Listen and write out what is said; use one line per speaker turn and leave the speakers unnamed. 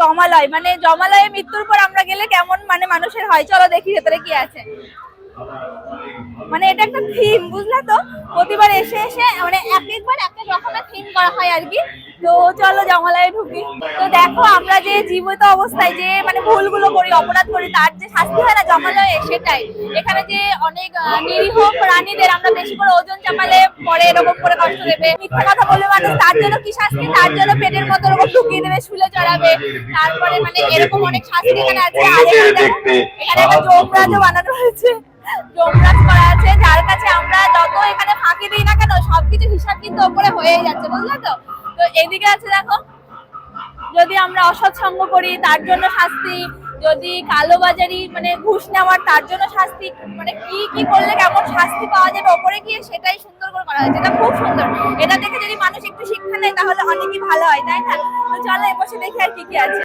জমালয় মানে জমালয়ে মৃত্যুর পর আমরা গেলে কেমন মানে মানুষের হয়? চলো দেখি ভেতরে কি আছে। মানে এটা একটা থিম বুঝলে তো? প্রতিবার এসে এসে মানে এক একবার এক এক রকমের থিম করা হয় আর কি। তো চলো জমালয়ে ঢুকি। তো দেখো আমরা যে জীবিত অবস্থায় যে মানে ভুলগুলো করি, অপরাধ করি, তার যে শাস্তি হয় না জমালয়ে সেটাই। এখানে যে অনেক নিরীহ প্রাণীদের আমরা বেশি করে ওজন চাপালে পরে এরকম করে কষ্ট দেবে। মিথ্যা কথা বলবে মানুষ তার জন্য কি শাস্তি? তার জন্য পেটের মতো ওরকম ঢুকিয়ে দেবে শুলে চড়াবে। তারপরে মানে এরকম অনেক শাস্তি এখানে আছে। আর এখানে একটা যমরাজও বানানো হয়েছে। যমরাজ করা আছে যার কাছে আমরা যত এখানে ফাঁকি দিই না কেন সবকিছু হিসাব কিন্তু ওপরে হয়েই যাচ্ছে বুঝলে তো? তো এদিকে আছে দেখো যদি আমরা অসৎ সঙ্গ করি তার জন্য শাস্তি যদি কালোবাজারি মানে ঘুষ নেওয়ার তার জন্য শাস্তি মানে কি কি করলে কেমন শাস্তি পাওয়া যাবে ওপরে গিয়ে সেটাই সুন্দর করে করা হয়েছে এটা খুব সুন্দর। এটা দেখে যদি মানুষ একটু শিক্ষা নেয়, তাহলে অনেকই ভালো হয়, তাই না? তো চলো এ বসে দেখি আর কি কি আছে।